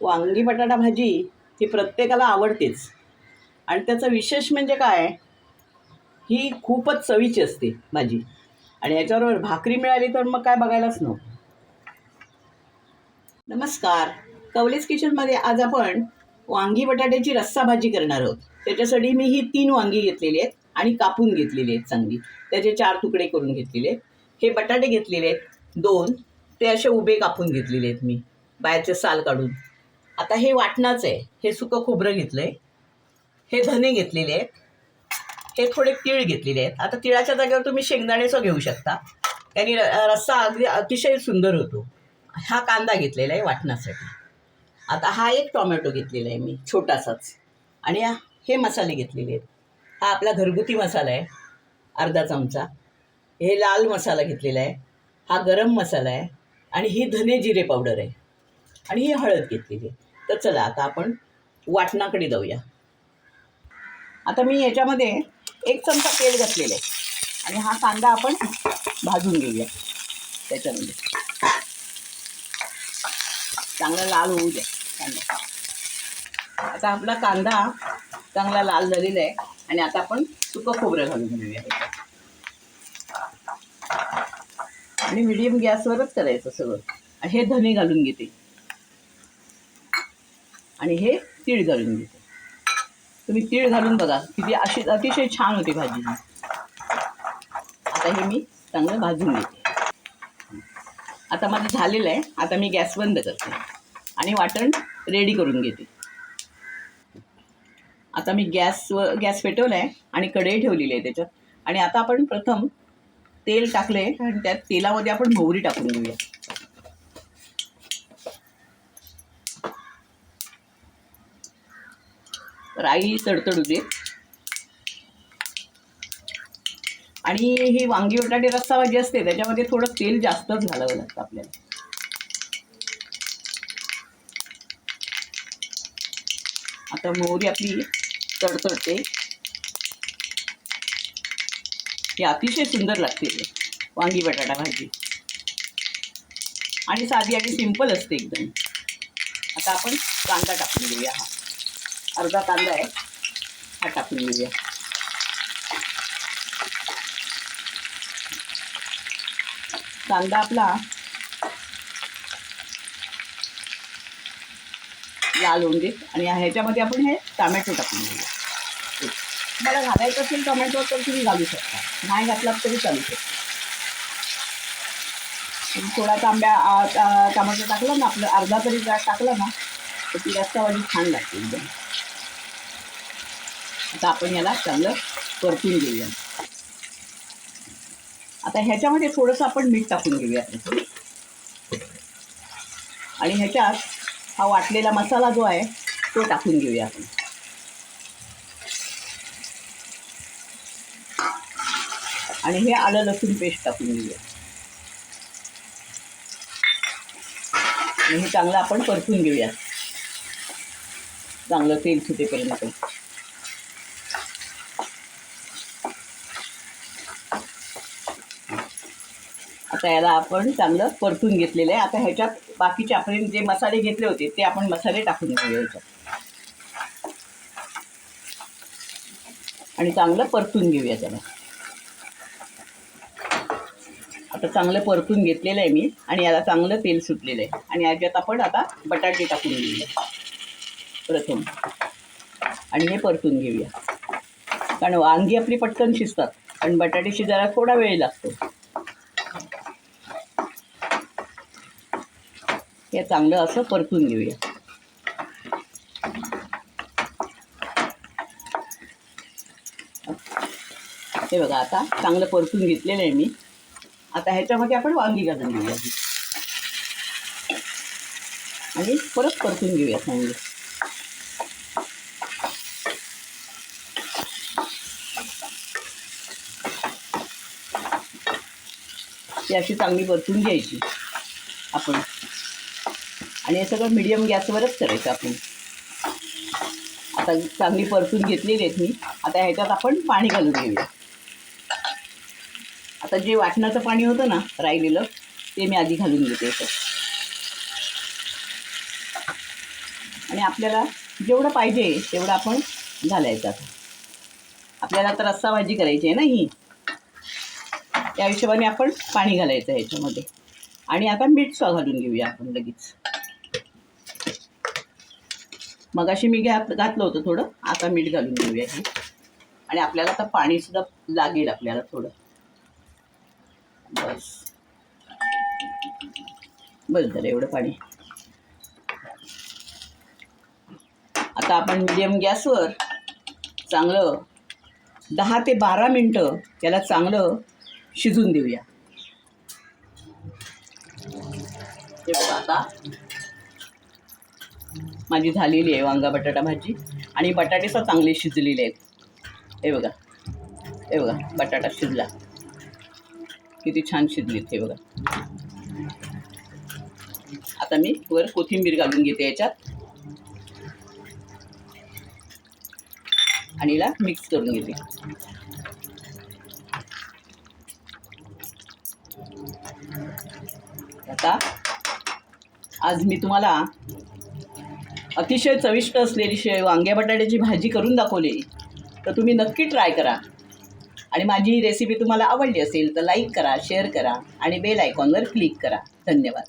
वांगी बटाटा भाजी ही प्रत्येकाला आवडतेच. आणि त्याचं विशेष म्हणजे काय? ही खूपच चवीची असते भाजी. आणि याच्याबरोबर भाकरी मिळाली तर मग काय बघायलाच नको. नमस्कार. कवलेस किचनमध्ये आज आपण वांगी बटाट्याची रस्सा भाजी करणार आहोत. त्याच्यासाठी मी ही तीन वांगी घेतलेली आहेत आणि कापून घेतलेली आहेत चांगली. त्याचे चार तुकडे करून घेतलेले आहेत. हे बटाटे घेतलेले आहेत. दोन. ते असे उभे कापून घेतलेले आहेत मी. बाहेरचे साल काढून. आता हे वाटणाचं आहे. हे सुकं खोबरं घेतलं आहे हे धने घेतलेले आहेत. हे थोडे तीळ घेतलेले आहेत. आता तिळाच्या जागेवर तुम्ही शेंगदाण्याचं घेऊ शकता. त्याने र- रस्सा अगदी अतिशय सुंदर होतो. हा कांदा घेतलेला आहे वाटण्यासाठी. आता हा एक टॉमॅटो घेतलेला आहे मी छोटासाच. आणि हे मसाले घेतलेले आहेत. हा आपला घरगुती मसाला आहे अर्धा चमचा. हे लाल मसाला घेतलेला आहे. हा गरम मसाला आहे. आणि ही धने जिरे पावडर आहे. आणि ही हळद घेतलेली आहे. तर चला आता आपण वाटणाकडे जाऊया. आता मी याच्यामध्ये एक चमचा तेल घातलेलं आहे. आणि हा कांदा आपण भाजून घेऊया. त्याच्यामध्ये. चांगला लाल होऊ द्या कांदा आता आपला कांदा चांगला लाल झालेला आहे. आणि आता आपण सुकं खोबरं घालून घेऊया. आणि मिडियम गॅसवरच करायचं सगळं. हे धने घालून घेते. आणि हे तीळ घालून घेते. तुम्ही तीळ घालून बघा किती अशी अतिशय छान होते भाजी. आता हे मी चांगलं भाजून घेते. आता माझं झालेलं आहे आता मी गॅस बंद करते आणि वाटण रेडी करून घेते. आता मी गॅसवर गॅस पेटवला आहे आणि कढई ठेवलेली आहे त्याच्यात. आणि आता आपण प्रथम तेल टाकले आणि त्या तेलामध्ये आपण मोहरी टाकून घेऊया. राई तडतडू दे. आणि ही वांगी बटाटे रस्सा भाजी असते त्याच्यामध्ये थोडं तेल जास्तच घालावं लागतं आपल्याला. आता मोहरी आपली तडतडते. ही अतिशय सुंदर लागते वांगी बटाटा भाजी. आणि साधी आणि सिंपल असते एकदम. आता आपण कांदा टाकून घेऊया. हा अर्धा कांदा आहे. हा टाकून घेऊया कांदा आपला लाल होऊन देत आणि ह्याच्यामध्ये आपण हे टमॅटो टाकून घेऊया तुम्हाला घालायचं असेल टोमॅटो तर तुम्ही घालू शकता. नाही घातला तरी चालू शकता. थोडा तांब्या टमाटो टाकला ना आपलं अर्धा तरी टाकला ना तर ती जास्त वाली छान लागते एकदम. आता आपण याला चांगलं परतून घेऊया. आता ह्याच्यामध्ये थोडंसं आपण मीठ टाकून घेऊया. आणि ह्याच्यात हा वाटलेला मसाला जो आहे तो टाकून घेऊया आपण. आणि हे आलं लसूण पेस्ट टाकून घेऊया. आणि हे चांगलं आपण परतून घेऊया. चांगलं तेल सुटेपर्यंत. आता याला आपण चांगलं परतून घेतलेलं आहे. आता ह्याच्यात बाकीचे आपण जे मसाले घेतले होते ते आपण मसाले टाकून घेऊया ह्याच्यात. आणि चांगलं परतून घेऊया त्याला. आता चांगलं परतून घेतलेलं आहे मी आणि याला चांगलं तेल सुटलेलं आहे. आणि याच्यात आपण आता बटाटे टाकून घेऊया. प्रथम. आणि हे परतून घेऊया. कारण वांगी आपली पटकन शिजतात. आणि बटाटे शिजायला थोडा वेळ लागतो. हे चांगलं असं परतून घेऊया. हे बघा आता चांगलं परतून घेतलेलं आहे मी. आता ह्याच्यामध्ये आपण वांगी घालून घेऊया. आणि परत परतून घेऊया चांगलं ती अशी चांगली परतून घ्यायची आपण. आणि हे सगळं मिडियम गॅसवरच करायचं आपण. आता चांगली परतून घेतलेली आहेत मी. आता ह्याच्यात आपण पाणी घालून घेऊया. आता जे वाटणाचं पाणी होतं ना राहिलेलं ते मी आधी घालून घेते याच्यात आणि आपल्याला जेवढं पाहिजे तेवढं आपण घालायचं आता. आपल्याला तर रस्सा भाजी करायची आहे ना ही. त्या हिशोबाने आपण पाणी घालायचं ह्याच्यामध्ये. आणि आता मीठ घालून घेऊया आपण लगेच. मगाशी मी घात घातलं होतं थोडं आता मीठ घालून घेऊया हे. आणि आपल्याला आता पाणीसुद्धा लागेल आपल्याला थोडं. बस. बस झालं एवढं पाणी. आता आपण मिडियम गॅसवर चांगलं दहा ते बारा मिनटं त्याला चांगलं शिजून देऊया. बघा आता. माझी झालेली आहे वांगा बटाटा भाजी. आणि बटाटे सुद्धा चांगले शिजलेले आहेत. हे बघा. हे बघा बटाटा शिजला. किती छान शिजलीत हे बघा. आता मी वर कोथिंबीर घालून घेते याच्यात. आणि याला मिक्स करून घेते. आता आज मी तुम्हाला अतिशय चविष्ट असलेली शे वांग्या बटाट्याची भाजी करून दाखवलेली तर तुम्ही नक्की ट्राय करा. आणि माझी ही रेसिपी तुम्हाला आवडली असेल तर लाईक करा शेअर करा आणि बेल आयकॉनवर क्लिक करा. धन्यवाद.